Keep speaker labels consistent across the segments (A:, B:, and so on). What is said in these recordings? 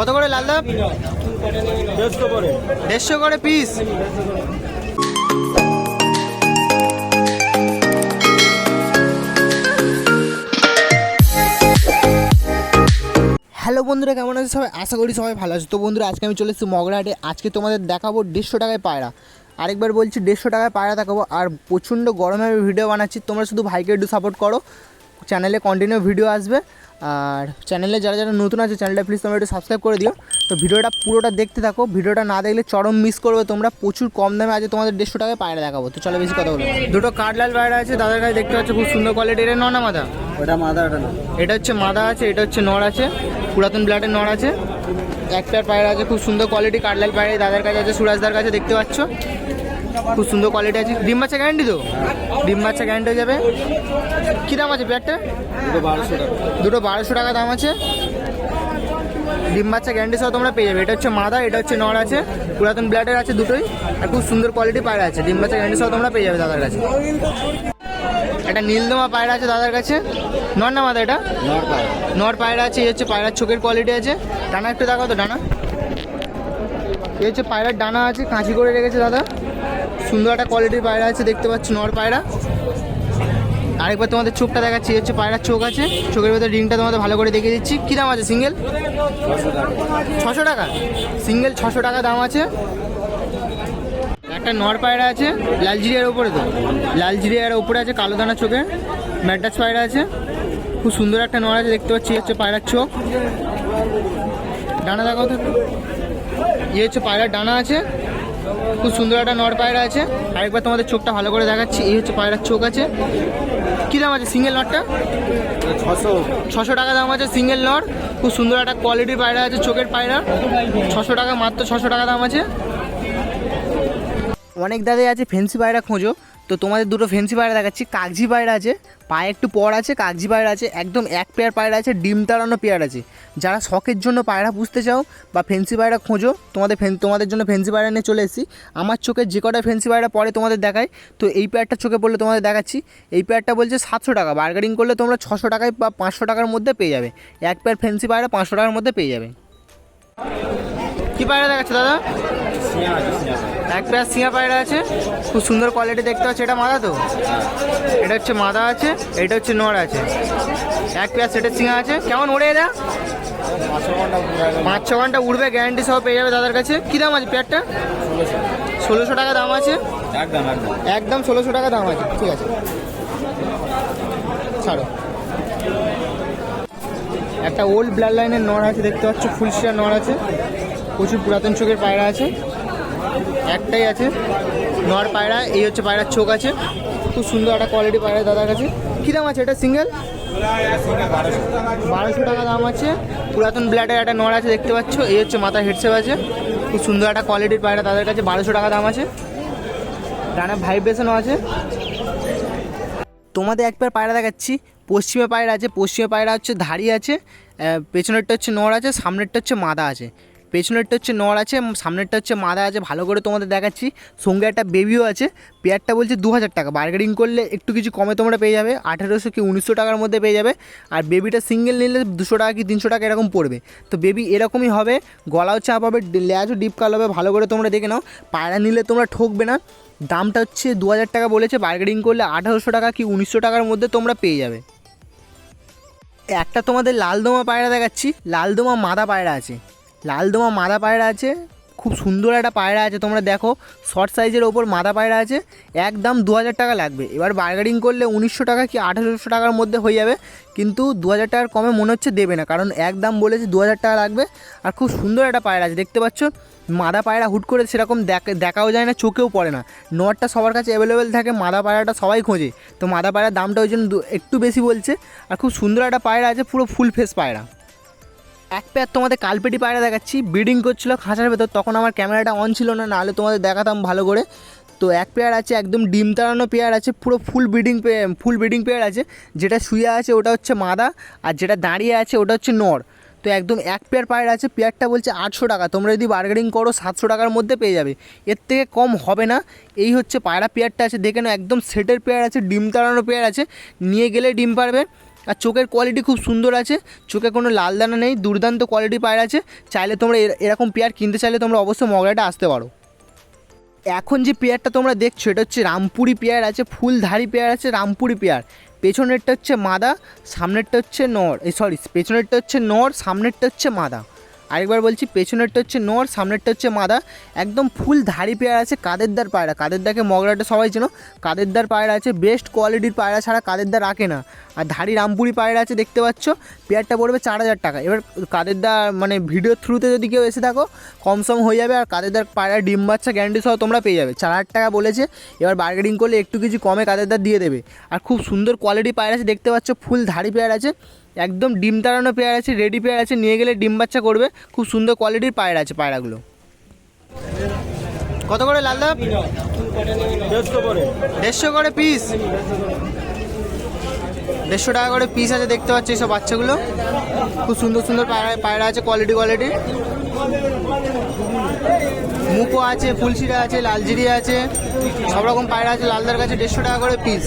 A: কত করে লাল ডাব
B: দেড়শো করে।
A: দেড়শো করে পিস হ্যালো বন্ধুরা কেমন আছে সবাই? আশা করি সবাই ভালো আছে। তো বন্ধুরা আজকে আমি চলে এসেছি মগরাহাটে আজকে তোমাদের দেখাবো দেড়শো টাকায় পায়রা। আরেকবার বলছি দেড়শো টাকায় পায়রা দেখাবো। আর প্রচণ্ড গরমে আমি ভিডিও বানাচ্ছি। তোমরা শুধু ভাইকে একটু সাপোর্ট করো। চ্যানেলে কন্টিনিউ ভিডিও আসবে। আর চ্যানেলে যারা যারা নতুন আছে চ্যানেলটা প্লিজ তোমরা একটু সাবস্ক্রাইব করে দিও। তো ভিডিওটা পুরোটা দেখতে থাকো ভিডিওটা না দেখলে চরম মিস করবে তোমরা। প্রচুর কম দামে আজ তোমাদের দেড়শো টাকায় পায়রা দেখাবো। তো চলো বেশি কথা বলব দুটো কাঠলাল পায়রা আছে দাদার কাছে দেখতে পাচ্ছ খুব সুন্দর কোয়ালিটি এটা ননা মাথা
B: ওটা মাদা ওটা না।
A: এটা হচ্ছে মাদা আছে এটা হচ্ছে নড় আছে পুরাতন ব্লাডের নড় আছে। এক পেয়ার পায়রা আছে খুব সুন্দর কোয়ালিটি কাটলাল পায়রা দাদার কাছে আছে সুরাজদার কাছে দেখতে পাচ্ছ। খুব সুন্দর কোয়ালিটি আছে। ডিম বাচ্চা গ্যারান্টি তো? ডিম বাচ্চা গ্যারান্টি হয়ে যাবে। কী দাম আছে পেয়ারটা
B: দুটো বারোশো টাকা।
A: দুটো বারোশো টাকা দাম আছে। ডিম বাচ্চা গ্যারান্টি সহ তোমরা পেয়ে যাবে। এটা হচ্ছে মাদা এটা হচ্ছে নড় আছে। পুরাতন ব্ল্যাডের আছে দুটোই। আর খুব সুন্দর কোয়ালিটি পায়রা আছে। ডিম বাচ্চা গ্যারান্টি সহ তোমরা পেয়ে যাবে দাদার কাছে। একটা নীলদমা পায়রা আছে দাদার কাছে। নর না মাদা এটা?
B: নর
A: নর পায়রা আছে এই হচ্ছে পায়রার চোখের কোয়ালিটি আছে। ডানা একটু দেখাও তো ডানা। এই হচ্ছে পায়রার ডানা আছে কাঁচি করে রেখেছে দাদা। সুন্দর একটা কোয়ালিটির পায়রা আছে, দেখতে পাচ্ছ নর পায়রা। আরেকবার তোমাদের চোখটা দেখাচ্ছি হচ্ছে পায়রার চোখ আছে। চোখের ভেতরে রিংটা তোমাদের ভালো করে দেখিয়ে দিচ্ছি। কী দাম আছে সিঙ্গেল
B: ছশো টাকা।
A: সিঙ্গেল ছশো টাকা দাম আছে। একটা নর পায়রা আছে, লালজিরিয়ার ওপরে তো। লালজিরিয়ার ওপরে আছে কালো দানা চোখে ম্যাডাস পায়রা আছে। খুব সুন্দর একটা নর আছে, দেখতে পাচ্ছি হচ্ছে পায়রার চোখ। ডানা দেখাও তো। এই হচ্ছে পায়রার ডানা আছে। খুব সুন্দর একটা নর পায়রা আছে। আরেকবার তোমাদের চোখটা ভালো করে দেখাচ্ছি এই হচ্ছে পায়রার চোখ আছে। কী দাম আছে সিঙ্গেল নটটা
B: ছশো।
A: ছশো টাকা দাম আছে সিঙ্গেল নর। খুব সুন্দর একটা কোয়ালিটির পায়রা আছে চোখের পায়রা। ছশো টাকা মাত্র ছশো টাকা দাম আছে। অনেক দাদাই আছে ফেন্সি পায়রা খোঁজো। তো তোমাদের দুটো ফেন্সি পায়রা দেখাচ্ছি। কাগজি পায়রা আছে, পায়ে একটু পর আছে কাগজি পায়রা আছে, একদম এক পেয়ার পায়রা আছে, ডিম তাড়ানো পেয়ার আছে। যারা শখের জন্য পায়রা পুষতে চাও বা ফেন্সি পায়রা খোঁজো, তোমাদের ফেন তোমাদের জন্য ফেন্সি পায়রা নিয়ে চলে এসেছি। আমার চোখে যে কটা ফেন্সি পায়রা পরে তোমাদের দেখায় তো এই পেয়ারটা চোখে পড়লে তোমাদের দেখাচ্ছি। এই পেয়ারটা বলছে সাতশো টাকা। বার্গেনিং করলে তোমরা ছশো টাকায় বা পাঁচশো টাকার মধ্যে পেয়ে যাবে। এক পেয়ার ফেন্সি পায়রা পাঁচশো টাকার মধ্যে পেয়ে যাবে। কী পায়রা দেখাচ্ছে দাদা?
B: সিয়া সিয়া
A: এক পেয়ার সিঙা পায়রা আছে। খুব সুন্দর কোয়ালিটি দেখতে পাচ্ছি। এটা মাদা তো? এটা হচ্ছে মাদা আছে এটা হচ্ছে নড় আছে। এক পেয়ার সেটের সিঙা আছে। কেমন ওড়ে এরা?
B: পাঁচশো
A: পাঁচ ছ ঘণ্টা উড়বে গ্যারান্টি সহ পেয়ে যাবে দাদার কাছে। কী দাম আছে পেয়ারটা?
B: ষোলোশো।
A: টাকা দাম আছে?
B: একদম
A: ষোলোশো টাকা দাম আছে। ঠিক আছে। ছাড়ো। একটা ওল্ড ব্লাড লাইনের নড় আছে দেখতে পাচ্ছ? ফুলশিয়া নড় আছে। প্রচুর পুরাতন চোখের পায়রা আছে। একটাই আছে, নর পায়রা, এই হচ্ছে পায়রার চোখ আছে। খুব সুন্দর একটা কোয়ালিটি পায়রা দাদার কাছে। কী দাম আছে এটা? সিঙ্গেল
B: বারোশো
A: টাকা দাম আছে। পুরাতন ব্লাডের একটা নড় আছে, দেখতে পাচ্ছ? এই হচ্ছে মাথা হেডসেপ আছে। খুব সুন্দর একটা কোয়ালিটির পায়রা তাদের কাছে। বারোশো টাকা দাম আছে। ডানা ভাইব্রেশনও আছে। তোমাদের একবার পায়রা দেখাচ্ছি। পশ্চিমে পায়রা আছে, পশ্চিমে পায়রা হচ্ছে ধাড়ি আছে পেছনেরটা হচ্ছে নড় আছে, সামনেরটা হচ্ছে মাদা আছে। পেছনেরটা হচ্ছে নড় আছে সামনেরটা হচ্ছে মাদা আছে, ভালো করে তোমাদের দেখাচ্ছি। সঙ্গে একটা বেবিও আছে পেয়ারটা বলছে দু হাজার টাকা। বার্গেনিং করলে একটু কিছু কমে তোমরা পেয়ে যাবে, আঠেরোশো কি উনিশশো টাকার মধ্যে পেয়ে যাবে। আর বেবিটা সিঙ্গেল নিলে দুশো টাকা কি তিনশো টাকা এরকম পড়বে। তো বেবি এরকমই হবে, গলাও চাপ হবে লেজও ডিপ কাল হবে, ভালো করে তোমরা দেখে নাও। পায়রা নিলে তোমরা ঠকবে না। দামটা হচ্ছে দু হাজার টাকা বলেছে বার্গেনিং করলে আঠারোশো টাকা কি উনিশশো টাকার মধ্যে তোমরা পেয়ে যাবে। একটা তোমাদের লালদোমা পায়রা দেখাচ্ছি, লালদোমা মাদা পায়রা আছে। লালদোমা মাদা পায়রা আছে, খুব সুন্দর একটা পায়রা আছে, তোমরা দেখো শর্ট সাইজের ওপর মাদা পায়রা আছে, একদম দু হাজার টাকা লাগবে। এবার বার্গেনিং করলে উনিশশো টাকা কি আঠারোশো টাকার মধ্যে হয়ে যাবে, কিন্তু দু হাজার টাকার কমে মনে হচ্ছে দেবে না, কারণ একদম বলেছে দু হাজার টাকা লাগবে, আর খুব সুন্দর একটা পায়রা আছে, দেখতে পাচ্ছ? মাদা পায়রা হুট করে সেরকম দেখ- দেখাও যায় না, চোখেও পড়ে না। নটটা সবার কাছে অ্যাভেলেবেল থাকে, মাদা পায়রাটা সবাই খোঁজে। তো মাদা পায়রার দামটা ওই জন্য একটু বেশি বলছে, আর খুব সুন্দর একটা পায়রা আছে, পুরো ফুল ফেস পায়রা। এক পেয়ার তোমাদের কালপেটি পায়রা দেখাচ্ছি। ব্রিডিং করছিল খাঁচার ভেতর, তখন আমার ক্যামেরাটা অন ছিল না, নাহলে তোমাদের দেখাতাম ভালো করে। তো এক পেয়ার আছে, একদম ডিম তাড়ানো পেয়ার আছে, পুরো full breeding full breeding pair আছে। যেটা শুয়ে আছে ওটা হচ্ছে মাদা, আর যেটা দাঁড়িয়ে আছে ওটা হচ্ছে নর। তো একদম এক পেয়ার পায়রা আছে, পেয়ারটা বলছে আটশো টাকা। তোমরা যদি বার্গেনিং করো, সাতশো টাকার মধ্যে পেয়ে যাবে। এর থেকে কম হবে না। এই হচ্ছে পায়রা পেয়ারটা আছে, দেখে নাও, একদম সেটের পেয়ার আছে, ডিম তাড়ানো পেয়ার আছে। নিয়ে গেলে ডিম পারবে। আর চোখের কোয়ালিটি খুব সুন্দর আছে। চোখে কোনো লাল দানা নেই, দুর্দান্ত কোয়ালিটি পায়ের আছে। চাইলে তোমরা এর- এরকম পেয়ার কিনতে চাইলে তোমরা অবশ্যই মগরাটা আসতে পারো। এখন যে পেয়ারটা তোমরা দেখছ, এটা হচ্ছে রামপুরি পেয়ার আছে, ফুলধারি পেয়ার আছে, রামপুরি পেয়ার পেছনেরটা হচ্ছে মাদা, সামনেরটা হচ্ছে নর এই সরি পেছনেরটা হচ্ছে নর, সামনেরটা হচ্ছে মাদা। আরেকবার বলছি, পেছনেরটা হচ্ছে নোর, সামনেরটা হচ্ছে মাদা। একদম ফুল ধারি পেয়ার আছে কাদেরদার পায়রা। কাদেরদাকে মগরাটা সবাই চেনো। কাদেরদার পায়রা আছে, বেস্ট কোয়ালিটির পায়রা ছাড়া কাদেরদা রাখে না। আর ধারি রামপুরি পায়রা আছে, দেখতে পাচ্ছ। পেয়ারটা পড়বে চার হাজার টাকা। এবার কাদেরদা মানে ভিডিও থ্রুতে যদি কেউ এসে থাকো, কম সম হয়ে যাবে আর কাদেরদার পায়রা, ডিম বাচ্চা গ্যারান্টি সহ তোমরা পেয়ে যাবে। চার হাজার টাকা বলেছে, এবার বার্গেনিং করলে একটু কিছু কমে কাদেরদার দিয়ে দেবে। আর খুব সুন্দর কোয়ালিটি পায়রা আছে, দেখতে পাচ্ছ, ফুল ধারি পেয়ার আছে। একদম ডিম তাড়ানো পেয়ার আছে রেডি পেয়ার আছে নিয়ে গেলে ডিম বাচ্চা করবে। খুব সুন্দর কোয়ালিটির পায়রা আছে পায়রাগুলো। কত করে
B: করে।
A: দেড়শো করে পিস দেড়শো টাকা করে পিস আছে দেখতে পাচ্ছি এইসব বাচ্চাগুলো। খুব সুন্দর সুন্দর পায়রা পায়রা আছে কোয়ালিটি কোয়ালিটি মুকো আছে ফুলশিরা আছে লালজিরি আছে সব রকম পায়রা আছে লালদার কাছে দেড়শো টাকা করে পিস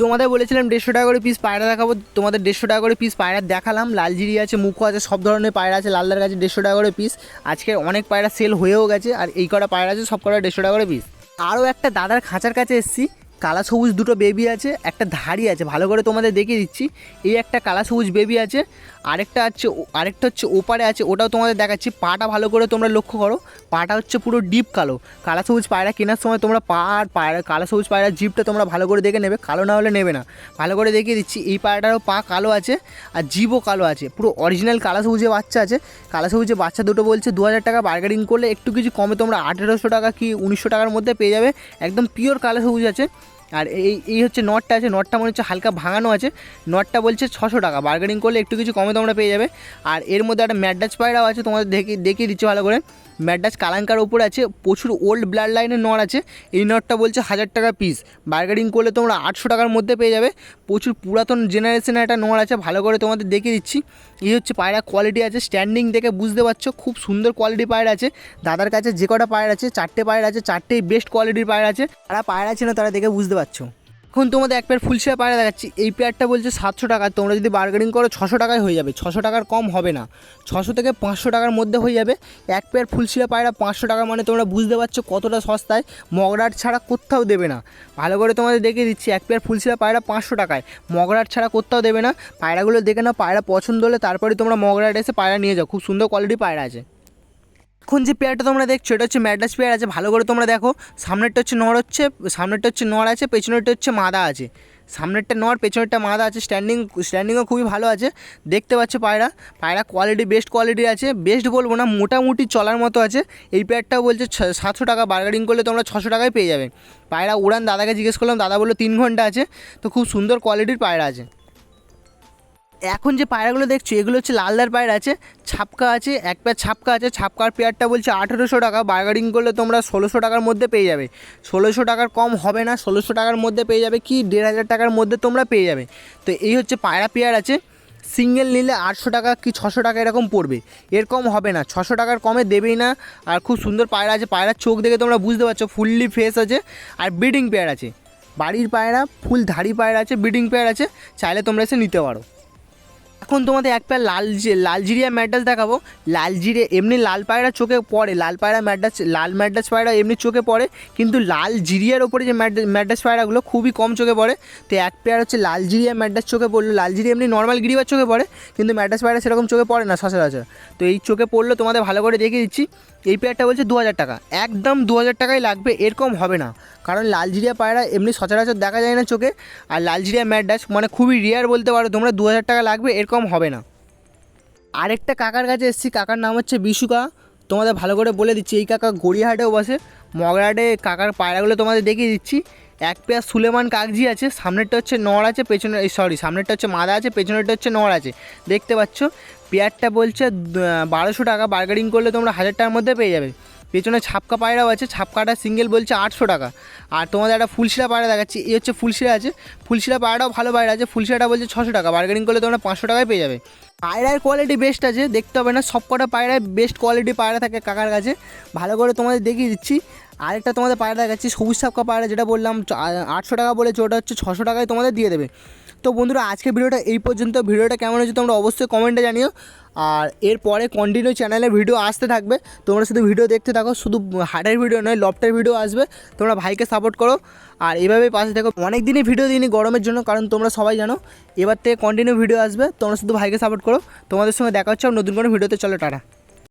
A: তোমাদের বলেছিলাম দেড়শো টাকা করে পিস পায়রা দেখাবো, তোমাদের দেড়শো টাকা করে পিস পায়রা দেখালাম লালজিরি আছে মুখো আছে, সব ধরনের পায়রা আছে, লালদার কাছে দেড়শো টাকা করে পিস আজকে অনেক পায়রা সেল হয়েও গেছে, আর এই কটা পায়রা আছে, সব কটা দেড়শো টাকা করে পিস আরও একটা দাদার খাঁচার কাছে এসেছি, কালা সবুজ দুটো বেবি আছে, একটা ধাড়ি আছে, ভালো করে তোমাদের দেখিয়ে দিচ্ছি। এই একটা কালা সবুজ বেবি আছে আরেকটা ও- আরেকটা হচ্ছে ওপারে আছে, ওটাও তোমাদের দেখাচ্ছি। পাটা ভালো করে তোমরা লক্ষ্য করো। পাটা হচ্ছে পুরো ডিপ কালো। কালা সবুজ পায়রা কেনার সময় তোমরা পা আর পায়রা, কালো সবুজ পায়রার জিপটা তোমরা ভালো করে দেখে নেবে। কালো না হলে নেবে না। ভালো করে দেখিয়ে দিচ্ছি, এই পায়রাটারও পা কালো আছে আর জিভও কালো আছে। পুরো অরিজিনাল কালা সবুজে বাচ্চা আছে। কালা সবুজে বাচ্চা দুটো বলছে দু হাজার টাকা বার্গেনিং করলে একটু কিছু কমে তোমরা আঠেরোশো টাকা কি উনিশশো টাকার মধ্যে পেয়ে যাবে। একদম পিওর কালো সবুজ আছে। আর এই এই হচ্ছে নটটা আছে, নটটা মনে হচ্ছে হালকা ভাঙানো আছে। নটটা বলছে ছশো টাকা বার্গেনিং করলে একটু কিছু কমে তোমরা পেয়ে যাবে। আর এর মধ্যে একটা ম্যাডাচ পায়রাও আছে, তোমাদের দেখে, দেখিয়ে দিচ্ছি ভালো করে। ম্যাডাচ কালাঙ্কার উপর আছে, প্রচুর ওল্ড ব্লাড লাইনের নট আছে। এই নটটা বলছে হাজার টাকা পিস বার্গেনিং করলে তোমরা আটশো টাকার মধ্যে পেয়ে যাবে। প্রচুর পুরাতন জেনারেশনের একটা নট আছে, ভালো করে তোমাদের দেখে দিচ্ছি। এই হচ্ছে পায়রা কোয়ালিটি আছে স্ট্যান্ডিং দেখে বুঝতে পারছ, খুব সুন্দর কোয়ালিটি পায়রা আছে। দাদার কাছে যে কটা পায়রা আছে, চারটে পায়রা আছে, চারটেই বেস্ট কোয়ালিটির পায়রা আছে। তারা পায়রা আছে না তারা দেখে বুঝতে পারছ। এখন তোমাদের এক পেয়ার ফুলশিয়া পায়রা দেখাচ্ছি। এই পেয়ারটা বলছে সাতশো টাকা, তোমরা যদি বার্গেনিং করো ছশো টাকায় হয়ে যাবে। ছশো টাকার কম হবে না। ছশো থেকে পাঁচশো টাকার মধ্যে হয়ে যাবে। এক পেয়ার ফুলশিয়া পায়রা পাঁচশো টাকা মানে তোমরা বুঝতে পারছ কতটা সস্তায়। মগরাট ছাড়া কোথাও দেবে না। ভালো করে তোমাদের দেখে দিচ্ছি, এক পেয়ার ফুলশিয়া পায়রা পাঁচশো টাকায়। মগরাট ছাড়া কোথাও দেবে না। পায়রাগুলো দেখে না পায়রা পছন্দ হলে তারপরে তোমরা মগরাট এসে পায়রা নিয়ে যাও। খুব সুন্দর কোয়ালিটি পায়রা আছে। এখন যে পেয়ারটা তোমরা দেখছ, এটা হচ্ছে ম্যাডাস পেয়ার আছে, ভালো করে তোমরা দেখো। সামনেরটা হচ্ছে নর হচ্ছে, সামনেরটা হচ্ছে নর আছে, পেছনেরটা হচ্ছে মাদা আছে। সামনেরটা নর পেছনেরটা মাদা আছে স্ট্যান্ডিং স্ট্যান্ডিংও খুবই ভালো আছে। দেখতে পাচ্ছ পায়রা পায়রা কোয়ালিটি বেস্ট কোয়ালিটি আছে। বেস্ট বলব না, মোটামুটি চলার মতো আছে। এই পেয়ারটাও বলছে সাতশো টাকা বার্গারিং করলে তোমরা ছশো টাকায় পেয়ে যাবে। পায়রা উড়ান, দাদাকে জিজ্ঞেস করলাম, দাদা বলল তিন ঘণ্টা আছে। তো খুব সুন্দর কোয়ালিটির পায়রা আছে। এখন যে পায়রাগুলো দেখছ, এগুলো হচ্ছে লালদার পায়রা আছে, ছাপকা আছে, এক পেয়ার ছাপকা আছে, ছাপকার পেয়ারটা বলছে আঠেরোশো টাকা, বার্গারিং করলে তোমরা ষোলোশো টাকার মধ্যে পেয়ে যাবে। ষোলোশো টাকার কম হবে না, ষোলোশো টাকার মধ্যে পেয়ে যাবে কি? দেড় হাজার টাকার মধ্যে তোমরা পেয়ে যাবে। তো এই হচ্ছে পায়রা পেয়ার আছে, সিঙ্গেল নিলে আটশো টাকা কি ছশো টাকা এরকম পড়বে। এর কম হবে না, ছশো টাকার কমে দেবেই না। আর খুব সুন্দর পায়রা আছে, পায়রার চোখ দেখে তোমরা বুঝতে পারছ, ফুললি ফেস আছে, আর ব্রিডিং পেয়ার আছে। বাড়ির পায়রা, ফুল ধাড়ি পায়রা আছে, ব্রিডিং পেয়ার আছে, চাইলে তোমরা এসে নিতে পারো। এখন তোমাদের এক প্যার লাল লালজিরিয়া ম্যাডাস দেখাবো। লালজিরে এমনি লাল পায়রা চোখে পড়ে, লাল পায়রা ম্যাডাস লাল ম্যাডাস পায়রা এমনি চোখে পড়ে, কিন্তু লাল জিরিয়ার ওপরে যে ম্যাডাস পায়রাগুলো খুবই কম চোখে পড়ে। তো এক পেয়ার হচ্ছে লাল জিরিয়া ম্যাডাস চোখে পড়ল। লাল জিরিয়া এমনি নর্মাল গিরিবার চোখে পড়ে, কিন্তু ম্যাডাস পায়রা সেরকম চোখে পড়ে না সচরাচর। তো এই চোখে পড়ল তোমাদের ভালো করে দেখিয়ে দিচ্ছি। এই পেয়ারটা বলছে দু হাজার টাকা। একদম দু হাজার টাকাই লাগবে, এরকম হবে না। কারণ লালজিরিয়া পায়রা এমনি সচরাচর দেখা যায় না চোখে। আর লালজিরিয়া ম্যাডাস মানে খুবই রেয়ার বলতে পারো তোমরা দু হাজার টাকা লাগবে, এরকম হবে না। আরেকটা কাকার কাছে এসেছি, কাকার নাম হচ্ছে বিশুকা। তোমাদের ভালো করে বলে দিচ্ছি, এই কাকা গড়িয়াহাটেও বসে। মগরাহাটে কাকার পায়রাগুলো তোমাদের দেখিয়ে দিচ্ছি। এক পেয়ার সুলেমান কাগজি আছে, সামনেরটা হচ্ছে নড় আছে, পেছনে সরি সামনেরটা হচ্ছে মাদা আছে, পেছনেরটা হচ্ছে নড় আছে। দেখতে পাচ্ছ, পেয়ারটা বলছে বারোশো টাকা বার্গেনিং করলে তোমরা হাজার টাকার মধ্যে পেয়ে যাবে। পেছনে ছাপকা পায়রাও আছে, ছাপকাটা সিঙ্গেল বলছে আটশো টাকা। আর তোমাদের একটা ফুলশিরা পায়রা দেখাচ্ছি, এই হচ্ছে ফুলশিরা আছে। ফুলশিরা পায়রাটাও ভালো পায়রা আছে ফুলশিরাটা বলছে ছশো টাকা বার্গেনিং করলে তোমরা পাঁচশো টাকায় পেয়ে যাবে। পায়রার কোয়ালিটি বেস্ট আছে, দেখতে হবে না সব কটা পায়রায় বেস্ট কোয়ালিটি পায়রা থাকে কাকার কাছে। ভালো করে তোমাদের দেখিয়ে দিচ্ছি। আরেকটা তোমাদের পায়রা দেখাচ্ছি, সবুজ সাপকা পায়রা, যেটা বললাম আটশো টাকা বলেছে, ওটা হচ্ছে ছশো টাকায় তোমাদের দিয়ে দেবে। তো বন্ধুরা আজকে ভিডিওটা এই পর্যন্ত। ভিডিওটা কেমন হয়েছে তোমরা অবশ্যই কমেন্টে জানিও। আর এরপরে কন্টিনিউ চ্যানেলে ভিডিও আসতে থাকবে। তোমরা শুধু ভিডিও দেখতে থাকো, শুধু হাটের ভিডিও নয়, লফটের ভিডিও আসবে। তোমরা ভাইকে সাপোর্ট করো। আর এভাবে পাশে থাকো। অনেক দিনই ভিডিও দিইনি গরমের জন্য, কারণ তোমরা সবাই জানো, এবার থেকে কন্টিনিউ ভিডিও আসবে। তোমরা শুধু ভাইকে সাপোর্ট করো। তোমাদের সঙ্গে দেখা হচ্ছে নতুন কোনো ভিডিওতে চলো, টাটা।